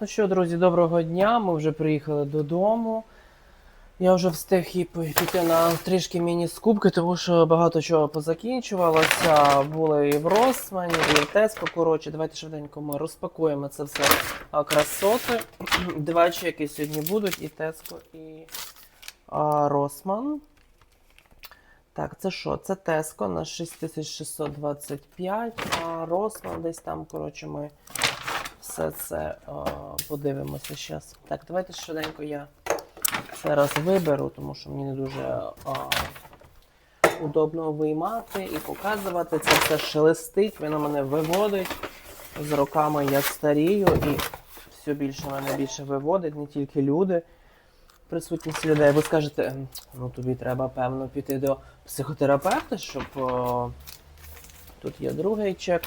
Ну що, друзі, доброго дня. Ми вже приїхали додому. Я вже встиг і піти на трішки міні-скупки, тому що багато чого позакінчувалося. Були і в Росмані, і в Теско. Коротше, давайте швиденько ми розпакуємо це все красоти. Два чеки сьогодні будуть: і Теско, і а, Росман. Так, це що? Це Теско на 6625, а Росман десь там, коротше, ми все це а, подивимося зараз. Так, давайте швиденько я зараз виберу, тому що мені не дуже а, удобно виймати і показувати. Це все шелестить, воно мене виводить. З роками я старію і все більше мене більше виводить, не тільки люди. Присутність людей. Ви скажете, «Ем, ну тобі треба, певно, піти до психотерапевта, щоб о, тут є другий чек,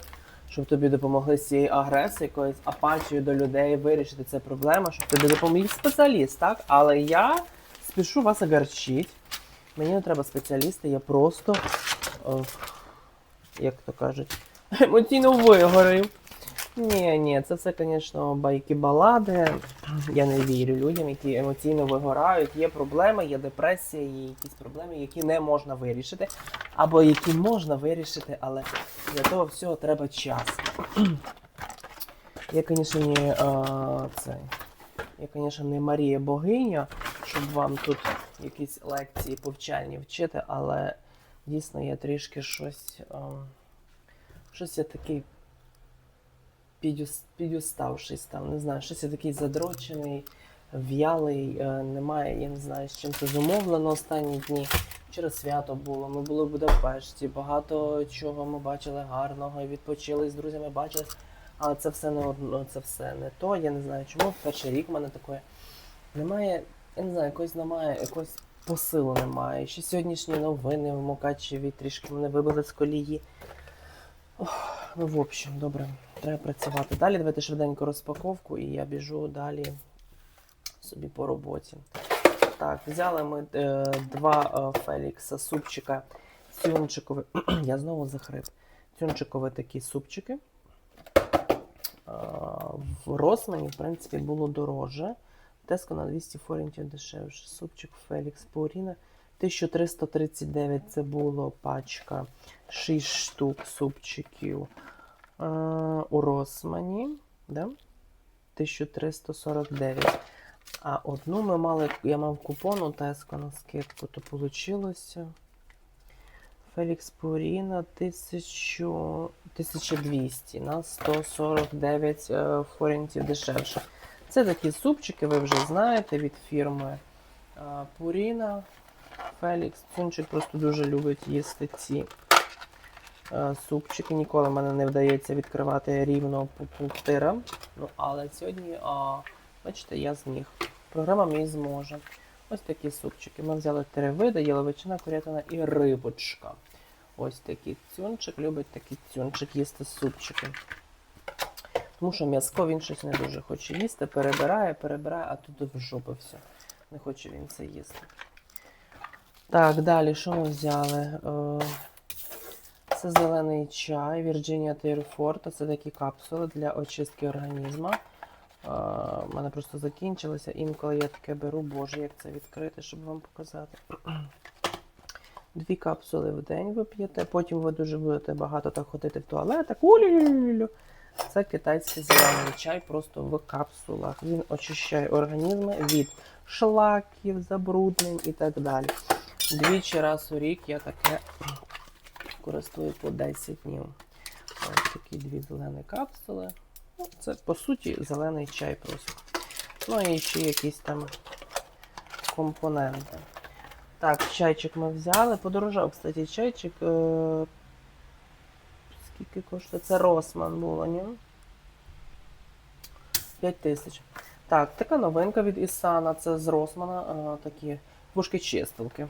щоб тобі допомогли з цією агресією, якоюсь апатією до людей вирішити цю проблему, щоб тобі допоміг спеціаліст, так? Але я спішу вас огорчити. Мені не треба спеціаліста, я просто, о, як то кажуть, емоційно вигорів. Ні, ні, це все, звісно, байки балади. Я не вірю людям, які емоційно вигорають. Є проблеми, є депресія, є якісь проблеми, які не можна вирішити, або які можна вирішити, але для того всього треба час. Я, звісно, не а, цей. Я, звісно, не Марія Богиня, щоб вам тут якісь лекції повчальні вчити, але дійсно я трішки щось. А, щось я такий підюс- підуставшись там, не знаю, щось я такий задрочений, в'ялий, е, немає, я не знаю, з чим це зумовлено останні дні. Вчора свято було, ми були в Будапешті, багато чого ми бачили гарного, відпочили з друзями, бачили. Але це все не одно, це все не то. Я не знаю чому. Перший рік в мене таке. Немає, я не знаю, якось немає, якогось посилу немає. Ще сьогоднішні новини в Мукачеві трішки мене вибили з колії. Ох, ну, в общем, добре, треба працювати. Далі давайте швиденько розпаковку, і я біжу далі собі по роботі. Так, взяли ми е, два е, Фелікса супчика цюнчикові. Я знову захрип. Цюнчикові такі супчики. Е, в Росмані, в принципі, було дороже. Теско на 200 форінтів дешевше. Супчик Фелікс Пауріна. 1339 це було пачка 6 штук супчиків е, у Росмані. Да? 1349. А одну ми мали, я мав купон у Теско на скидку, то вийшло. Фелікс Пуріна 1200 на 149 е, форінтів дешевше. Це такі супчики, ви вже знаєте, від фірми е, Пуріна. Фелікс. Цунчик просто дуже любить їсти ці е, супчики. Ніколи мене не вдається відкривати рівно по пунктирам. Ну, але сьогодні, а, бачите, я зміг. Програма мій зможе. Ось такі супчики. Ми взяли три види: яловичина, курятина і рибочка. Ось такий цюнчик, любить такий цюнчик їсти супчики. Тому що м'язко він щось не дуже хоче їсти, перебирає, перебирає, а тут в жопу все. Не хоче він це їсти. Так, далі, що ми взяли? Е, Це зелений чай, Virginia Tearforta. Це такі капсули для очистки організму. У мене просто закінчилося. Інколи я таке беру, боже, як це відкрити, щоб вам показати. Дві капсули в день ви п'єте, потім ви дуже будете багато так ходити в туалетах. Улю-лю-лю-лю. Це китайський зелений чай просто в капсулах. Він очищає організми від шлаків, забруднень і так далі. Двічі раз у рік я таке користую по 10 днів. Ось такі дві зелені капсули. Це по суті зелений чай просто. Ну і ще якісь там компоненти. Так, чайчик ми взяли. Подорожав, кстати, чайчик. Е- Скільки коштує? Це Росман було, ні? 5 тисяч. Так, така новинка від Ісана. Це з Росмана. е, такі вушки-чистилки.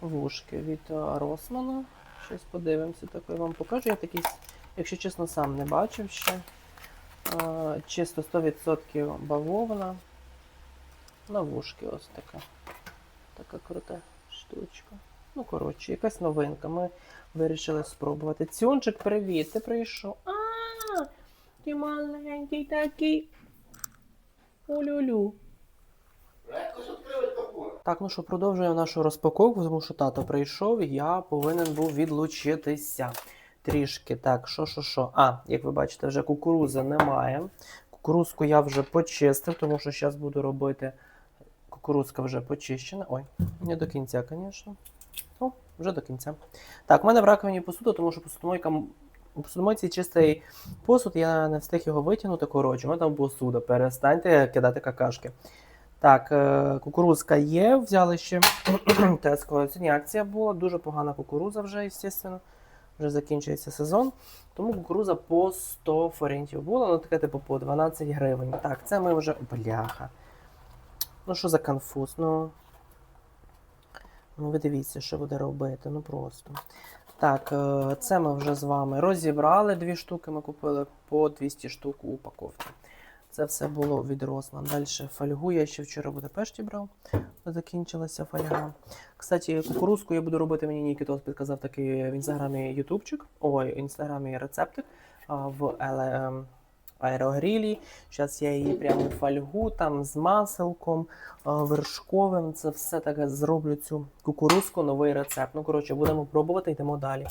Вушки від е, Росмана. Щось подивимося, таке вам покажу. Я такий, якщо чесно, сам не бачив ще. Е, Чисто 100% бавовна. На вушки ось така. Така крута штучка. Ну, коротше, якась новинка. Ми вирішили спробувати. Цюнчик, привіт, ти прийшов. А, ти маленький такий. Улю-лю. Так, ну що, продовжуємо нашу розпаковку, тому що тато прийшов, і я повинен був відлучитися. Трішки. Так, що, що, що. А, як ви бачите, вже кукурузи немає. Кукурузку я вже почистив, тому що зараз буду робити. Кукурузка вже почищена. Ой, не до кінця, звісно. О, вже до кінця. Так, в мене в раковині посуда, тому що посудомойка. У посудомойці чистий посуд, я не встиг його витягнути. Коротше, у мене там посуда. Перестаньте кидати какашки. Так, е, кукурузка є, взяли ще Теско. Сьогодні акція була, дуже погана кукуруза вже, звісно. Вже закінчується сезон. Тому кукуруза по 100 форентів була, ну таке типу по 12 гривень. Так, це ми вже. Бляха. Ну що за конфуз? Ну. Ну, ви дивіться, що буде робити. Ну просто. Так, е, це ми вже з вами розібрали. Дві штуки ми купили по 200 штук у упаковці. Це все було від Рослан. Далі фольгу. Я ще вчора в Будапешті брав. Закінчилася фольга. Кстати, кукурузку я буду робити, мені Нікітос підказав такий в інстаграмі ютубчик. Ой, в інстаграмі рецептик в еле- ем, аерогрілі. Зараз я її прямо в фольгу там з маселком, вершковим. Це все таке зроблю цю кукурузку, новий рецепт. Ну, коротше, будемо пробувати, йдемо далі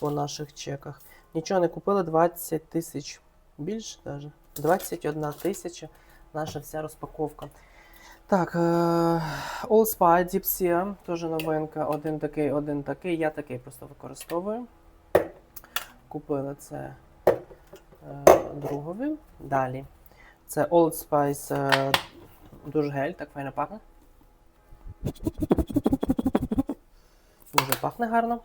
по наших чеках. Нічого не купили, 20 тисяч більше навіть. 21 тисяча наша вся розпаковка. Так, е, All Spy Deep Sea, теж новинка. Один такий, один такий. Я такий просто використовую. Купили це е, другові. Далі. Це Old Spice е, душ гель, так файно пахне. Дуже пахне гарно.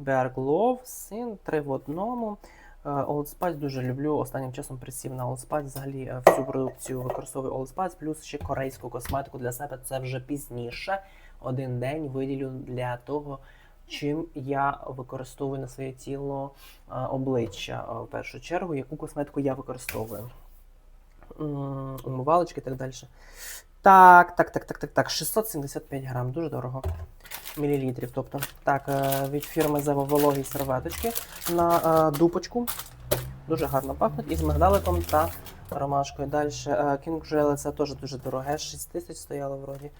Bear Gloves, Sin, три в одному. Е, Old Spice дуже люблю. Останнім часом присів на Old Spice. Взагалі е, всю продукцію використовую Old Spice, плюс ще корейську косметику для себе. Це вже пізніше. Один день виділю для того, чим я використовую на своє тіло е, обличчя. В першу чергу, яку косметику я використовую. Умивалочки і так далі. Так, так, так, так, так, так. 675 грам, дуже дорого. Мілілітрів. Тобто, так, е, від фірми Zevo вологі серветочки на е, дупочку. Дуже гарно пахнуть. І з мигдаликом та ромашкою. Далі King Gel це теж дуже дороге. 6 тисяч стояло вроді.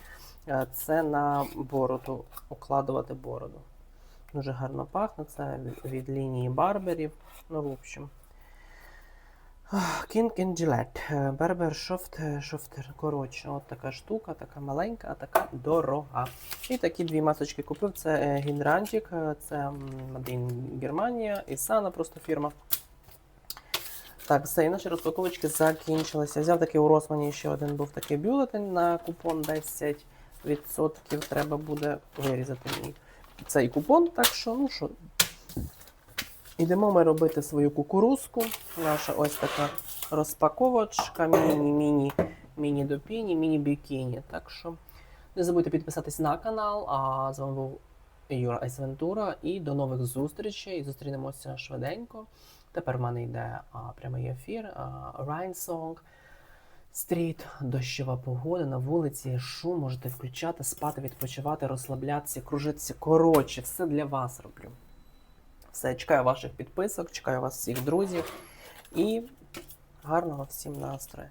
Е, Це на бороду, укладувати бороду. Дуже гарно пахне. Це від лінії барберів. Ну, в общем. And Gillette. Е, Berber Soft е, Softer. Коротше, от така штука, така маленька, така дорога. І такі дві масочки купив. Це е, Гідрантик, е, це м, Made in Германія і Sana просто фірма. Так, все, і наші розпаковочки закінчилися. Взяв такий у Росмані ще один був такий бюлетень на купон 10%. Треба буде вирізати мені цей купон. Так що, ну що, Ідемо ми робити свою кукурузку. Наша ось така розпаковочка, міні-міні, міні-допіні, міні-бікіні. Так що не забудьте підписатись на канал. А з вами був Юра Айсвентура. І до нових зустрічей. Зустрінемося швиденько. Тепер в мене йде а, прямий ефір. Райнсонг. Стріт, дощова погода на вулиці, шум можете включати, спати, відпочивати, розслаблятися, кружитися. Коротше, все для вас роблю. Все, чекаю ваших підписок, чекаю вас всіх друзів і гарного всім настрою.